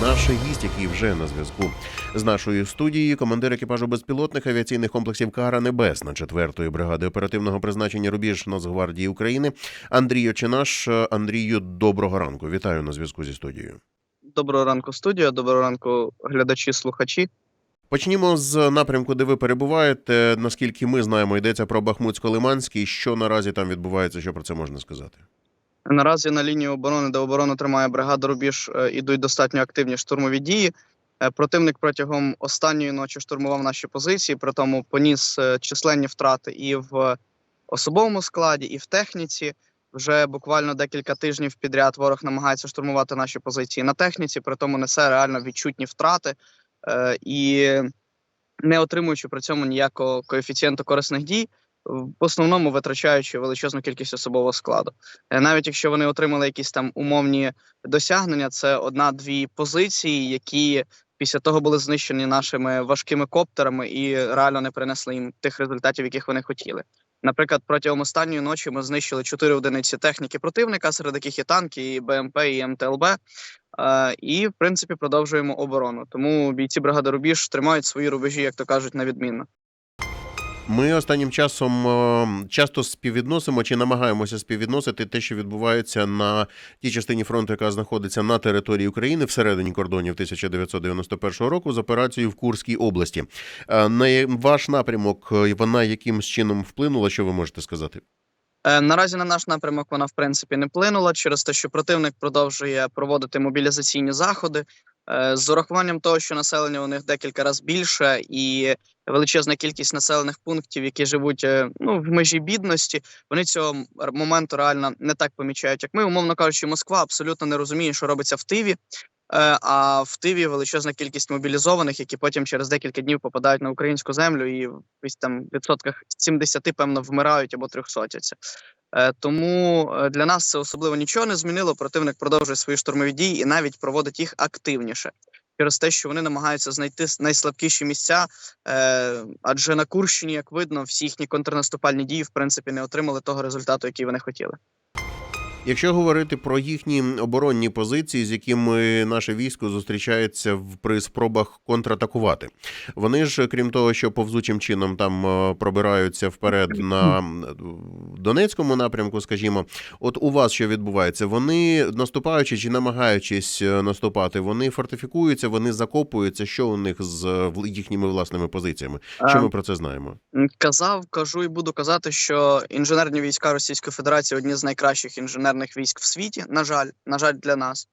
Наш гість, який вже на зв'язку з нашою студією, командир екіпажу безпілотних авіаційних комплексів Кара Небесна 4-ї бригади оперативного призначення Рубіж Нацгвардії України Андрій Очинаш. Андрію, доброго ранку. Вітаю на зв'язку зі студією. Доброго ранку, студія. Доброго ранку, глядачі, слухачі. Почнімо з напрямку, де ви перебуваєте. Наскільки ми знаємо, йдеться про Бахмутсько-Лиманський. Що наразі там відбувається? Що про це можна сказати? Наразі на лінії оборони, де оборону тримає бригада Рубіж, е, ідуть достатньо активні штурмові дії. Е, Противник протягом останньої ночі штурмував наші позиції, при тому поніс е, численні втрати і в особовому складі, і в техніці. Вже буквально декілька тижнів підряд ворог намагається штурмувати наші позиції на техніці, при тому несе реально відчутні втрати і не отримуючи при цьому ніякого коефіцієнту корисних дій, в основному витрачаючи величезну кількість особового складу. Е, Навіть якщо вони отримали якісь там умовні досягнення, це одна-дві позиції, які після того були знищені нашими важкими коптерами і реально не принесли їм тих результатів, яких вони хотіли. Наприклад, протягом останньої ночі ми знищили чотири одиниці техніки противника, серед яких і танки, і БМП, і МТЛБ. Е, і в принципі продовжуємо оборону. Тому бійці бригади Рубіж тримають свої рубежі, як то кажуть, на відмінно. Ми останнім часом е, часто співвідносимо чи намагаємося співвідносити те, що відбувається на тій частині фронту, яка знаходиться на території України всередині кордонів 1991 року з операцією в Курській області. Е, На ваш напрямок е, вона якимсь чином вплинула? Що ви можете сказати? Наразі на наш напрямок вона в принципі не вплинула через те, що противник продовжує проводити мобілізаційні заходи з урахуванням того, що населення у них декілька разів більше, і величезна кількість населених пунктів, які живуть е, ну в межі бідності. Вони цього моменту реально не так помічають, як ми. Умовно кажучи, Москва абсолютно не розуміє, що робиться в Тиві. Е, А в Тиві величезна кількість мобілізованих, які потім через декілька днів попадають на українську землю і в там відсотках 70, певно, вмирають або трьохсотяться. Е, Тому для нас це особливо нічого не змінило. Противник продовжує свої штурмові дії і навіть проводить їх активніше через те, що вони намагаються знайти найслабкіші місця. Е, адже на Курщині, як видно, всі їхні контрнаступальні дії в принципі не отримали того результату, який вони хотіли. Якщо говорити про їхні оборонні позиції, з якими наше військо зустрічається при спробах контратакувати, вони ж, крім того, що повзучим чином там е, пробираються вперед на Донецькому напрямку, скажімо, от у вас що відбувається? Вони наступаючи чи намагаючись е, наступати, вони фортифікуються, вони закопуються. Що у них з е, їхніми власними позиціями? Що ми про це знаємо? Казав, кажу і буду казати, що інженерні війська Російської Федерації одні з найкращих інженерних військ в світі. На жаль, на жаль, для нас.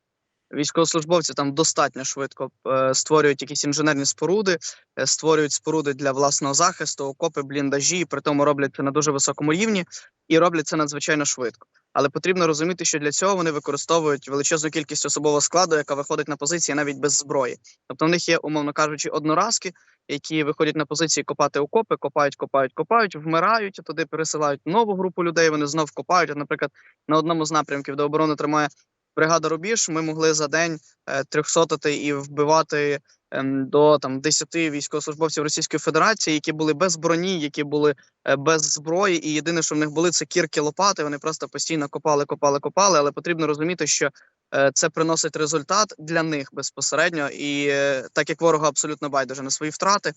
Військовослужбовці там достатньо швидко е, створюють якісь інженерні споруди, е, створюють споруди для власного захисту, окопи, бліндажі, при тому роблять це на дуже високому рівні і роблять це надзвичайно швидко. Але потрібно розуміти, що для цього вони використовують величезну кількість особового складу, яка виходить на позиції навіть без зброї. Тобто в них є, умовно кажучи, одноразки, які виходять на позиції копати окопи, копають, копають, копають, вмирають, туди пересилають нову групу людей. Вони знов копають. От, наприклад, на одному з напрямків, де оборону тримає бригада Рубіж, ми могли за день е, трьохсотити і вбивати до там 10 військовослужбовців Російської Федерації, які були без броні, які були е, без зброї. І єдине, що в них були, це кірки лопати. Вони просто постійно копали, копали, копали. Але потрібно розуміти, що е, це приносить результат для них безпосередньо. І е, так як ворога абсолютно байдуже на свої втрати,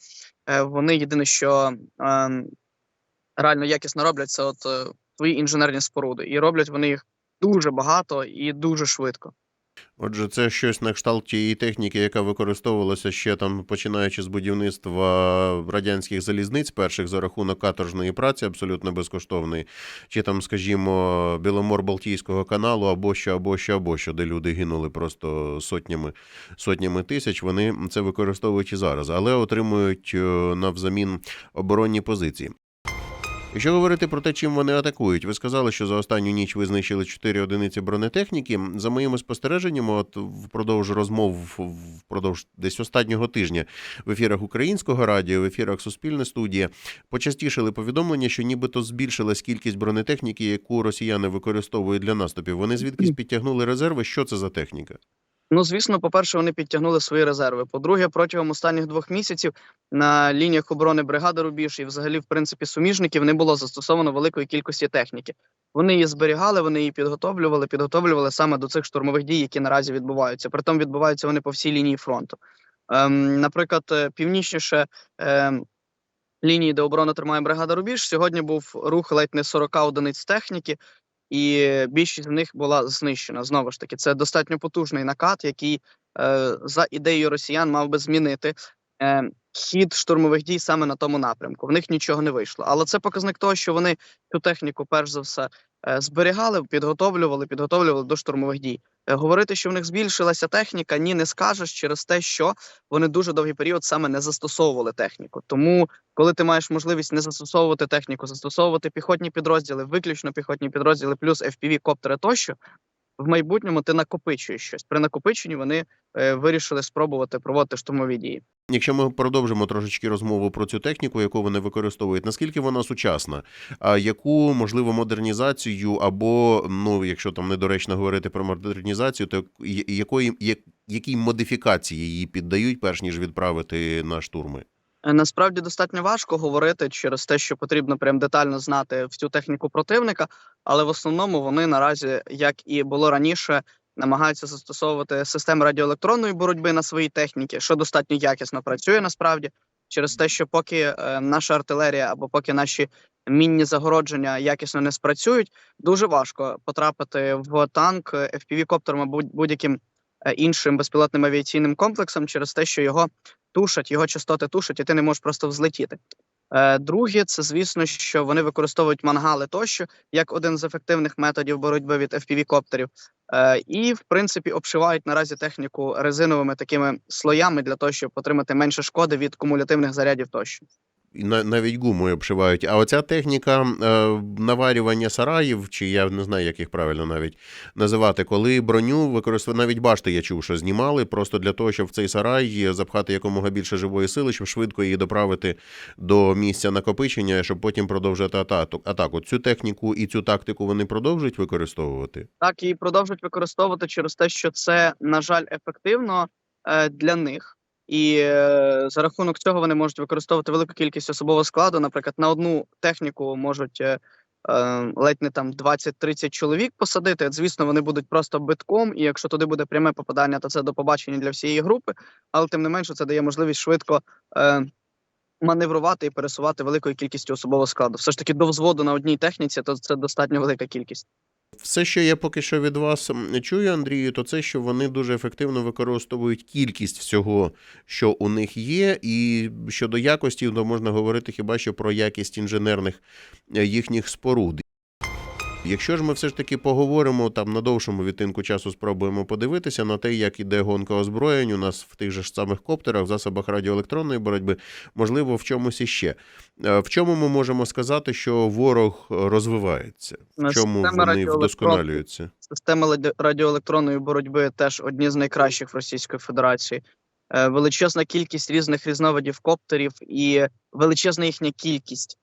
вони єдине, що ем, реально якісно роблять, це от свої інженерні споруди, і роблять вони їх дуже багато і дуже швидко. Отже, це щось на кшталт тієї техніки, яка використовувалася ще там, починаючи з будівництва радянських залізниць, перших за рахунок каторжної праці, абсолютно безкоштовної, чи там, скажімо, Біломор-Балтійського каналу, або що, або що, або що, де люди гинули просто сотнями, сотнями тисяч. Вони це використовують і зараз, але отримують е, навзамін оборонні позиції. Якщо говорити про те, чим вони атакують, ви сказали, що за останню ніч ви знищили 4 одиниці бронетехніки. За моїми спостереженнями, от впродовж розмов впродовж десь останнього тижня в ефірах українського радіо, в ефірах Суспільне студія, почастішили повідомлення, що нібито збільшилась кількість бронетехніки, яку росіяни використовують для наступів. Вони звідкись підтягнули резерви. Що це за техніка? Ну, звісно, по-перше, вони підтягнули свої резерви. По-друге, протягом останніх двох місяців на лініях оборони бригади Рубіж і взагалі, в принципі, суміжників не було застосовано великої кількості техніки. Вони її зберігали, вони її підготовлювали, підготовлювали саме до цих штурмових дій, які наразі відбуваються. Притом відбуваються вони по всій лінії фронту. Ем, наприклад, е, північніше ем, лінії, де оборону тримає бригада Рубіж, сьогодні був рух ледь не 40 одиниць техніки, і більшість з них була знищена. Знову ж таки, це достатньо потужний накат, який е, за ідеєю росіян мав би змінити е, хід штурмових дій саме на тому напрямку. В них нічого не вийшло. Але це показник того, що вони цю техніку, перш за все, зберігали, підготовлювали, підготовлювали до штурмових дій. Е, говорити, що в них збільшилася техніка, ні, не скажеш через те, що вони дуже довгий період саме не застосовували техніку. Тому, коли ти маєш можливість не застосовувати техніку, застосовувати піхотні підрозділи, виключно піхотні підрозділи, плюс FPV, коптери тощо, в майбутньому ти накопичуєш щось. При накопиченні вони е, вирішили спробувати проводити штурмові дії. Якщо ми продовжимо трошечки розмову про цю техніку, яку вони використовують, наскільки вона сучасна, а яку можливо модернізацію, або ну, якщо там недоречно говорити про модернізацію, то якої якій модифікації її піддають, перш ніж відправити на штурми? Е, Насправді достатньо важко говорити через те, що потрібно прям детально знати всю техніку противника, але в основному вони наразі, як і було раніше, намагаються застосовувати системи радіоелектронної боротьби на своїй техніці, що достатньо якісно працює насправді, через те, що поки е, наша артилерія або поки наші мінні загородження якісно не спрацюють, дуже важко потрапити в танк FPV-коптером або будь- будь-яким е, іншим безпілотним авіаційним комплексом через те, що його тушать, його частоти тушать, і ти не можеш просто взлетіти. Е, друге, це звісно, що вони використовують мангали тощо як один з ефективних методів боротьби від FPV-коптерів. Е, і, в принципі, обшивають наразі техніку резиновими такими слоями для того, щоб отримати менше шкоди від кумулятивних зарядів тощо. Навіть гумою обшивають. А оця техніка е, наварювання сараїв, чи я не знаю, як їх правильно навіть називати, коли броню використовують, навіть башти я чув, що знімали, просто для того, щоб в цей сарай запхати якомога більше живої сили, щоб швидко її доправити до місця накопичення, щоб потім продовжити атаку. атаку. Цю техніку і цю тактику вони продовжують використовувати. Так і продовжують використовувати через те, що це, на жаль, ефективно е, для них. І е, за рахунок цього вони можуть використовувати велику кількість особового складу. Наприклад, на одну техніку можуть е, е, ледь не там 20-30 чоловік посадити. Звісно, вони будуть просто битком, і якщо туди буде пряме попадання, то це до побачення для всієї групи. Але тим не менше, це дає можливість швидко е, маневрувати і пересувати великою кількістю особового складу. Все ж таки, до взводу на одній техніці, то це достатньо велика кількість. Все, що я поки що від вас чую, Андрію, то це, що вони дуже ефективно використовують кількість всього, що у них є, і щодо якості, то можна говорити хіба що про якість інженерних е, їхніх споруд. Якщо ж ми все ж таки поговоримо там на довшому відтинку часу, спробуємо подивитися на те, як іде гонка озброєнь у нас в тих же ж самих коптерах, засобах радіоелектронної боротьби, можливо, в чомусь іще. Е, В чому ми можемо сказати, що ворог розвивається? В чому система вони вдосконалюються? Системи ладі- радіоелектронної боротьби теж одні з найкращих в Російської Федерації. Е, Величезна кількість різних різновидів коптерів і величезна їхня кількість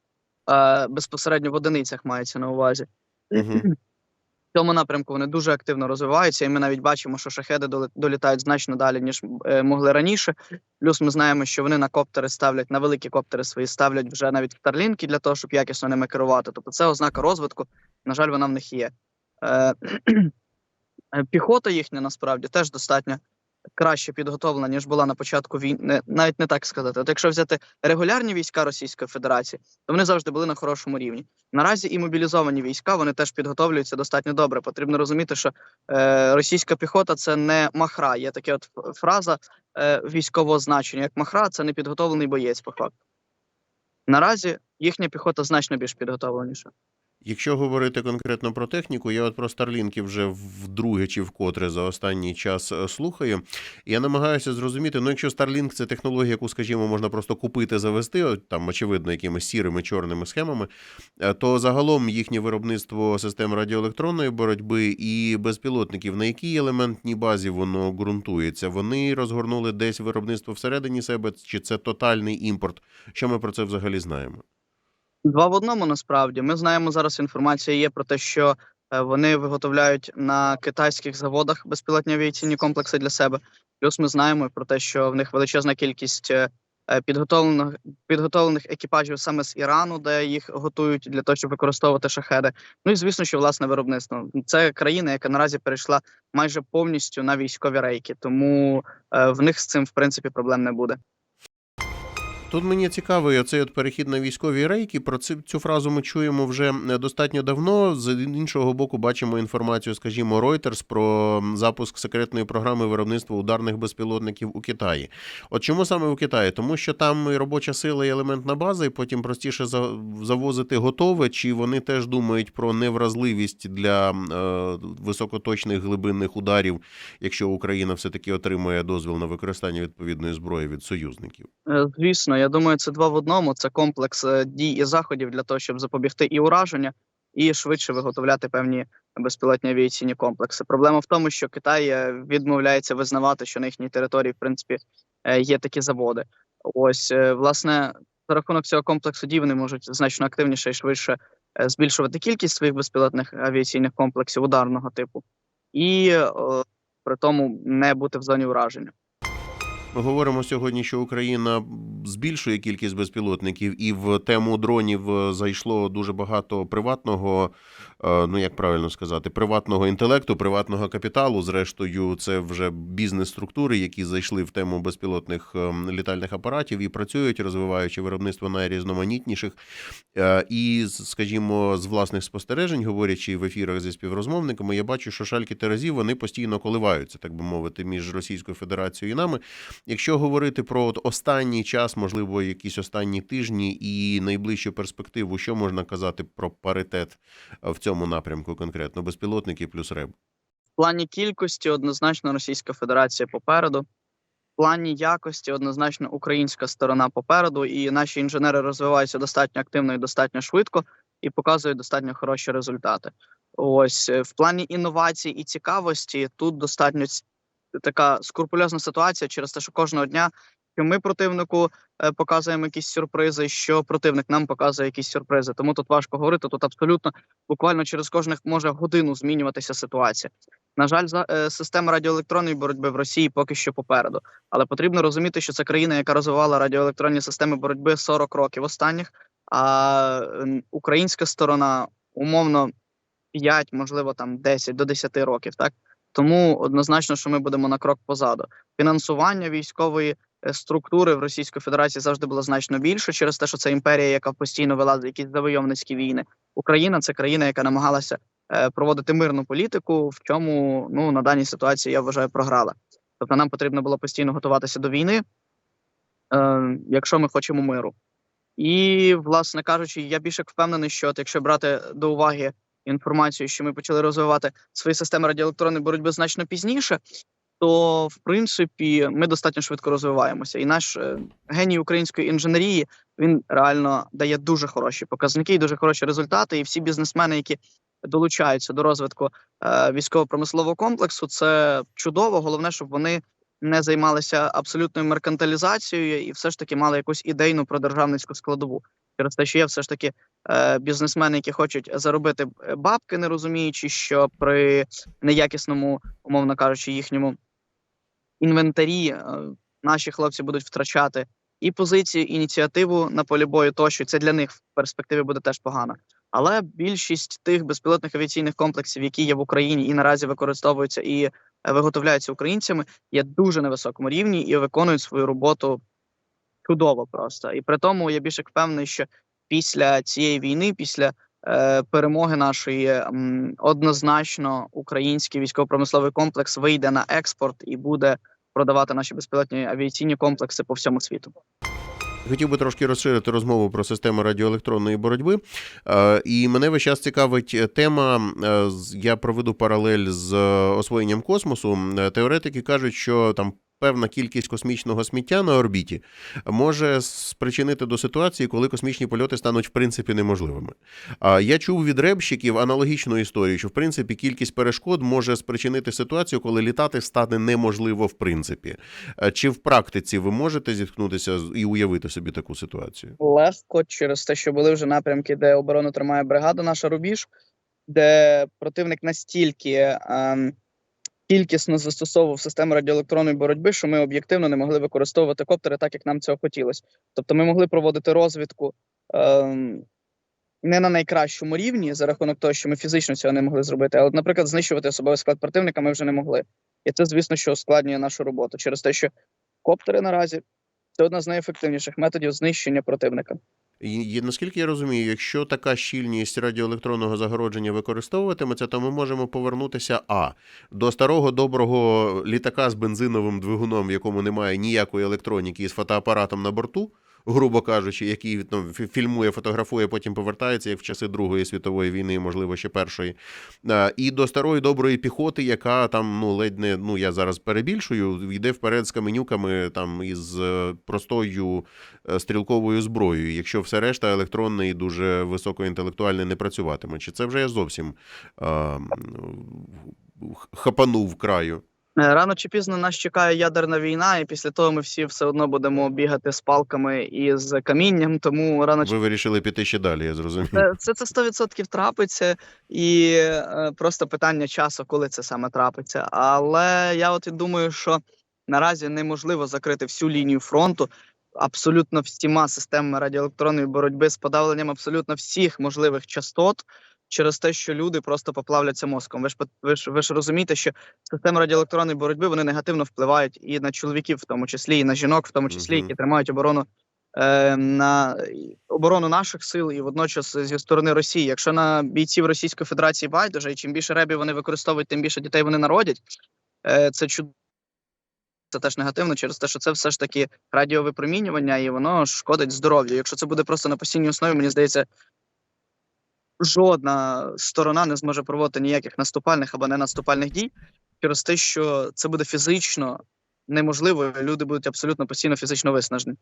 е, безпосередньо в одиницях мається на увазі. Мгм. В цьому напрямку вони дуже активно розвиваються, і ми навіть бачимо, що шахеди долітають значно далі, ніж е, могли раніше. Плюс ми знаємо, що вони на коптери ставлять, на великі коптери свої ставлять вже навіть старлінки для того, щоб якісно ними керувати. Тобто це ознака розвитку. На жаль, вона в них є. Е, піхота їхня насправді теж достатньо краще підготовлена, ніж була на початку війни. Навіть не так сказати. От якщо взяти регулярні війська Російської Федерації, то вони завжди були на хорошому рівні. Наразі і мобілізовані війська вони теж підготовлюються достатньо добре. Потрібно розуміти, що е, російська піхота це не махра. Є така от фраза е, військового значення, як махра, це непідготовлений боєць по факту. Наразі їхня піхота значно більш підготовленіша. Якщо говорити конкретно про техніку, я от про Старлінки вже вдруге чи вкотре за останній час е, слухаю. Я намагаюся зрозуміти, ну якщо Starlink це технологія, яку, скажімо, можна просто купити, завести, там, очевидно, якимись сірими чорними схемами, е, то загалом їхнє виробництво систем радіоелектронної боротьби і безпілотників, на якій елементній базі воно ґрунтується, вони розгорнули десь виробництво всередині себе, чи це тотальний імпорт? Що ми про це взагалі знаємо? Два в одному насправді. Ми знаємо зараз інформація є про те, що Е, Вони виготовляють на китайських заводах безпілотні авіаційні комплекси для себе. Плюс ми знаємо про те, що в них величезна кількість е, е, підготовлених підготовлених екіпажів саме з Ірану, де їх готують для того, щоб використовувати шахеди. Ну і звісно, що власне виробництво. Це країна, яка наразі перейшла майже повністю на військові рейки, тому в них з цим в принципі проблем не буде. Тут мені цікавий оцей от перехід на військові рейки. Про цю, фразу ми чуємо вже е, достатньо давно. З іншого боку, бачимо інформацію, скажімо, Reuters про запуск секретної програми виробництва ударних безпілотників у Китаї. От чому саме у Китаї? Тому що там і робоча сила і елементна база, і потім простіше за- завозити готове, чи вони теж думають про невразливість для е, високоточних глибинних ударів, якщо Україна все-таки отримує дозвіл на використання відповідної зброї від союзників. Е, Звісно, я думаю, це два в одному. Це комплекс е, дій і заходів для того, щоб запобігти і ураження, і швидше виготовляти певні безпілотні авіаційні комплекси. Проблема в тому, що Китай е, відмовляється визнавати, що на їхній території, в принципі, е, є такі заводи. Ось, власне, за рахунок цього комплексу дій вони можуть значно активніше і швидше збільшувати кількість своїх безпілотних авіаційних комплексів ударного типу, і при тому не бути в зоні ураження. Ми говоримо сьогодні, що Україна збільшує кількість безпілотників, і в тему дронів е, зайшло дуже багато приватного, ну як правильно сказати, приватного інтелекту, приватного капіталу. Зрештою, це вже бізнес-структури, які зайшли в тему безпілотних е, літальних апаратів і працюють, розвиваючи виробництво найрізноманітніших. Е, І, скажімо, з власних спостережень, говорячи в ефірах зі співрозмовниками, я бачу, що шальки терезів вони постійно коливаються, так би мовити, між Російською Федерацією і нами. Якщо говорити про от останній час, можливо, якісь останні тижні і найближчу перспективу, що можна казати про паритет е, в цьому напрямку конкретно безпілотники плюс РЕБ? В плані кількості однозначно Російська Федерація попереду. В плані якості однозначно українська сторона попереду, і наші інженери розвиваються достатньо активно і достатньо швидко і показують достатньо хороші результати. Ось е, в плані інновацій і цікавості тут достатньо така скрупульозна ситуація через те, що кожного дня що ми противнику е, показуємо якісь сюрпризи, що противник нам показує якісь сюрпризи. Тому тут важко говорити. Тут абсолютно буквально через кожних може годину змінюватися ситуація. На жаль, е, система радіоелектронної боротьби в Росії поки що попереду, але потрібно розуміти, що це країна, яка розвивала радіоелектронні системи боротьби 40 років останніх. А українська сторона умовно 5, можливо, там 10 до 10 років. Так тому однозначно, що ми будемо на крок позаду. Фінансування військової структури в Російської Федерації завжди було значно більше через те, що це імперія, яка постійно вела якісь завойовницькі війни. Україна це країна, яка намагалася е, проводити мирну політику, в чому ну на даній ситуації я вважаю програла. Тобто нам потрібно було постійно готуватися до війни, е, якщо ми хочемо миру. І, власне кажучи, я більше впевнений, що от якщо брати до уваги інформацію, що ми почали розвивати свої системи радіоелектронної боротьби значно пізніше, то в принципі ми достатньо швидко розвиваємося. І наш е, геній української інженерії він реально дає дуже хороші показники і дуже хороші результати. І всі бізнесмени, які долучаються до розвитку е, військово-промислового комплексу, це чудово. Головне, щоб вони не займалися абсолютною меркантилізацією і все ж таки мали якусь ідейну продержавницьку складову. Через те, що є все ж таки е, бізнесмени, які хочуть заробити бабки, не розуміючи, що при неякісному, умовно кажучи, їхньому інвентарі е, наші хлопці будуть втрачати і позицію, і ініціативу на полі бою тощо. Це для них в перспективі буде теж погано. Але більшість тих безпілотних авіаційних комплексів, які є в Україні і наразі використовуються і е, виготовляються українцями, є дуже на високому рівні і виконують свою роботу чудово просто. І при тому я більше впевнений, що після цієї війни, після перемоги нашої, однозначно український військово-промисловий комплекс вийде на експорт і буде продавати наші безпілотні авіаційні комплекси по всьому світу. Хотів би трошки розширити розмову про систему радіоелектронної боротьби. Е, І мене весь час цікавить тема. е, Я проведу паралель з е, освоєнням космосу. Е, Теоретики кажуть, що там. Певна кількість космічного сміття на орбіті може спричинити до ситуації, коли космічні польоти стануть в принципі неможливими. А я чув від ребщиків аналогічну історію, що в принципі кількість перешкод може спричинити ситуацію, коли літати стане неможливо в принципі. Е, Чи в практиці ви можете зіткнутися і уявити собі таку ситуацію? Легко через те, що були вже напрямки, де оборону тримає бригада, наша рубіж. де противник настільки ем, кількісно застосовував систему радіоелектронної боротьби, що ми об'єктивно не могли використовувати коптери так, як нам цього хотілося. Тобто ми могли проводити розвідку ем, не на найкращому рівні за рахунок того, що ми фізично цього не могли зробити. Але, наприклад, знищувати особовий склад противника ми вже не могли. І це, звісно, що ускладнює нашу роботу через те, що коптери наразі це одна з найефективніших методів знищення противника. І, наскільки я розумію, якщо така щільність радіоелектронного загородження використовуватиметься, то ми можемо повернутися а до старого доброго літака з бензиновим двигуном, в якому немає ніякої електроніки, і з фотоапаратом на борту, грубо кажучи, який ну, фільмує, фотографує, потім повертається, як в часи Другої світової війни, можливо, ще першої. І до старої доброї піхоти, яка там ну ледь не ну я зараз перебільшую, йде вперед з каменюками там із е, простою е, стрілковою зброєю, якщо все решта електронне і дуже високоінтелектуальне не працюватиме. Чи це вже я зовсім х- хапанув краю? Е, Рано чи пізно нас чекає ядерна війна, і після того ми всі все одно будемо бігати з палками і з камінням. Тому рано чи Ви вирішили піти ще далі, я зрозумів. Це це 100% трапиться, і е, просто питання часу, коли це саме трапиться. Але я от і думаю, що наразі неможливо закрити всю лінію фронту абсолютно всіма системами радіоелектронної боротьби з подавленням абсолютно всіх можливих частот. Через те, що люди просто поплавляться мозком. Ви ж ви ж ви ж розумієте, що системи радіоелектронної боротьби вони негативно впливають і на чоловіків, в тому числі, і на жінок, в тому числі, які тримають оборону е, на оборону наших сил і водночас зі сторони Росії. Якщо на бійців Російської Федерації байдуже, і чим більше ребів вони використовують, тим більше дітей вони народять. Е, це чудово. Це теж негативно через те, що це все ж таки радіовипромінювання, і воно шкодить здоров'ю. Якщо це буде просто на постійній основі, мені здається, жодна сторона не зможе проводити ніяких наступальних або ненаступальних дій через те, що це буде фізично неможливо, і люди будуть абсолютно постійно фізично виснажені.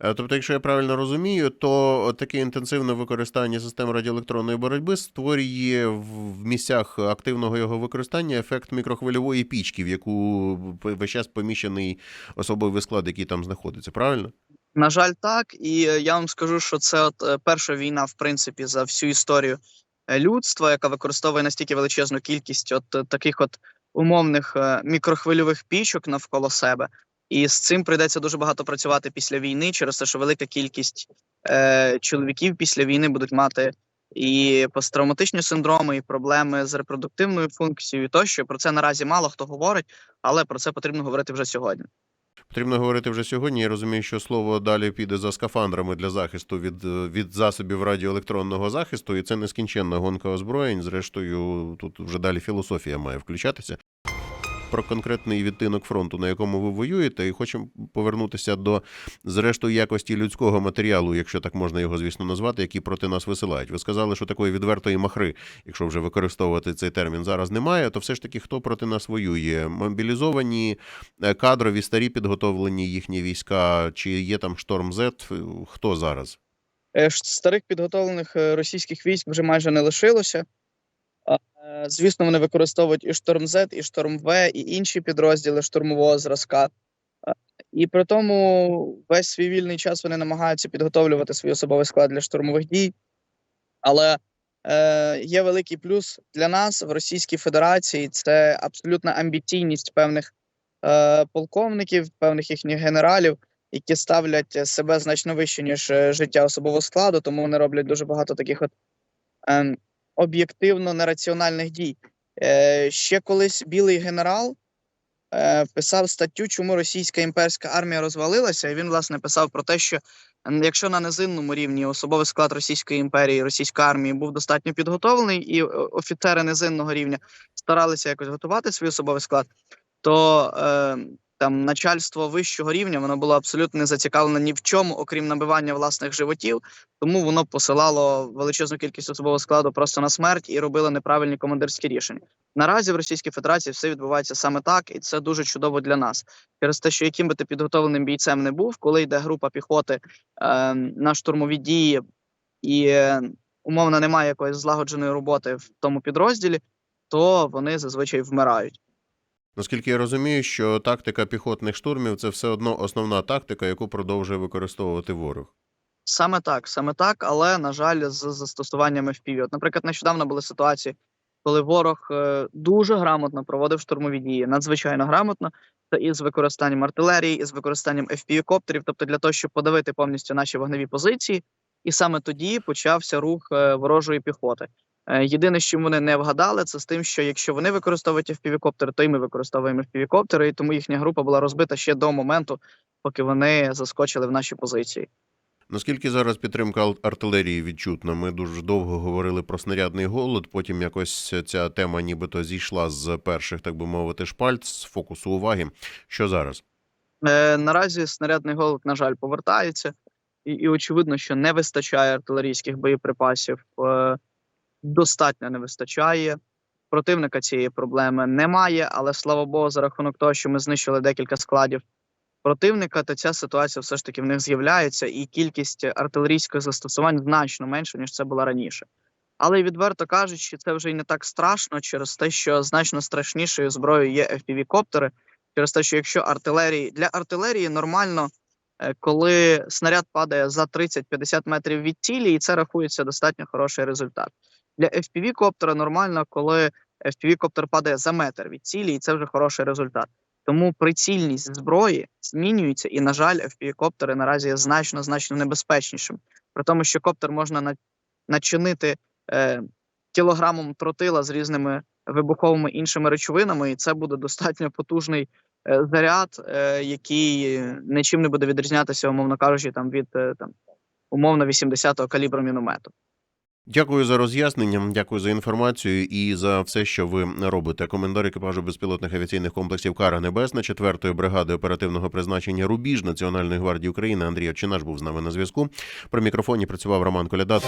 Е, Тобто, якщо я правильно розумію, то таке інтенсивне використання систем радіоелектронної боротьби створює в в місцях активного його використання ефект мікрохвильової пічки, в яку весь час поміщений особовий склад, який там знаходиться. Правильно? На жаль, так. І е, я вам скажу, що це от е, перша війна, в принципі, за всю історію е, людства, яка використовує настільки величезну кількість от таких от умовних мікрохвильових пічок навколо себе. І з цим прийдеться дуже багато працювати після війни, через те, що велика кількість е, чоловіків після війни будуть мати і посттравматичні синдроми, і проблеми з репродуктивною функцією, тощо про це наразі мало хто говорить, але про це потрібно говорити вже сьогодні. Потрібно говорити вже сьогодні. Я розумію, що слово далі піде за скафандрами для захисту від, від засобів радіоелектронного захисту, і це нескінченна гонка озброєнь. Зрештою, тут вже далі філософія має включатися. Про конкретний відтинок фронту, на якому ви воюєте, і хочемо повернутися до зрештою якості людського матеріалу, якщо так можна його, звісно, назвати, який проти нас висилають. Ви сказали, що такої відвертої махри, якщо вже використовувати цей термін, зараз немає. То все ж таки, хто проти нас воює? Мобілізовані е, кадрові, старі підготовлені їхні війська, чи є там шторм Зет? Хто зараз? Е, Старих підготовлених е, російських військ вже майже не лишилося. Е, Звісно, вони використовують і Шторм З, і Шторм В, і інші підрозділи штурмового зразка. І при тому весь свій вільний час вони намагаються підготовлювати свій особовий склад для штурмових дій. Але е, є великий плюс для нас в Російській Федерації це абсолютна амбіційність певних е, полковників, певних їхніх генералів, які ставлять е, себе значно вище, ніж е, життя особового складу, тому вони роблять дуже багато таких от ем, об'єктивно нераціональних дій. Е, ще колись білий генерал е, писав статтю, чому російська імперська армія розвалилася, і він, власне, писав про те, що якщо на низинному рівні особовий склад Російської імперії, російської армії був достатньо підготовлений, і е, офіцери низинного рівня старалися якось готувати свій особовий склад, то е, там начальство вищого рівня воно було абсолютно не зацікавлене ні в чому, окрім набивання власних животів, тому воно посилало величезну кількість особового складу просто на смерть і робило неправильні командирські рішення. Наразі в Російській Федерації все відбувається саме так, і це дуже чудово для нас. Через те, що яким би ти підготовленим бійцем не був, коли йде група піхоти е, на штурмові дії і е, умовно немає якоїсь злагодженої роботи в тому підрозділі, то вони зазвичай вмирають. Наскільки я розумію, що тактика піхотних штурмів це все одно основна тактика, яку продовжує використовувати ворог. Саме так, саме так, але на жаль, з застосуванням FPV. Наприклад, нещодавно були ситуації, коли ворог е, дуже грамотно проводив штурмові дії, надзвичайно грамотно, та із використанням артилерії, із використанням FPV-коптерів, тобто для того, щоб подавити повністю наші вогневі позиції, і саме тоді почався рух е, ворожої піхоти. Е, Єдине, чим вони не вгадали, це з тим, що якщо вони використовують FPV-коптери, то і ми використовуємо FPV-коптери, і тому їхня група була розбита ще до моменту, поки вони заскочили в наші позиції. Наскільки зараз підтримка артилерії відчутна? Ми дуже довго говорили про снарядний голод. Потім якось ця тема нібито зійшла з перших, так би мовити, шпальт, з фокусу уваги. Що зараз? Е, наразі снарядний голод, на жаль, повертається, і, і очевидно, що не вистачає артилерійських боєприпасів. Е, достатньо не вистачає. Противника цієї проблеми немає, але слава Богу, за рахунок того, що ми знищили декілька складів противника, то ця ситуація все ж таки в них з'являється, і кількість артилерійських застосувань значно менше, ніж це була раніше. Але відверто кажучи, це вже й не так страшно через те, що значно страшнішою зброєю є FPV-коптери, через те, що якщо артилерії для артилерії нормально, е, коли снаряд падає за 30-50 метрів від цілі, і це рахується достатньо хороший результат. Для FPV-коптера нормально, коли FPV-коптер падає за метр від цілі, і це вже хороший результат. Тому прицільність зброї змінюється, і, на жаль, FPV-коптери наразі є значно значно небезпечнішим. При тому, що коптер можна на- начинити е, кілограмом тротила з різними вибуховими іншими речовинами, і це буде достатньо потужний е, заряд, е, який нічим не буде відрізнятися, умовно кажучи, там від е, там умовно 80-го калібру міномету. Дякую за роз'яснення, дякую за інформацію і за все, що ви робите. Комендор екіпажу безпілотних авіаційних комплексів Кара Небесна 4-ї бригади оперативного призначення Рубіж Національної гвардії України Андрій Овчинаш був з нами на зв'язку. При мікрофоні працював Роман Колядат.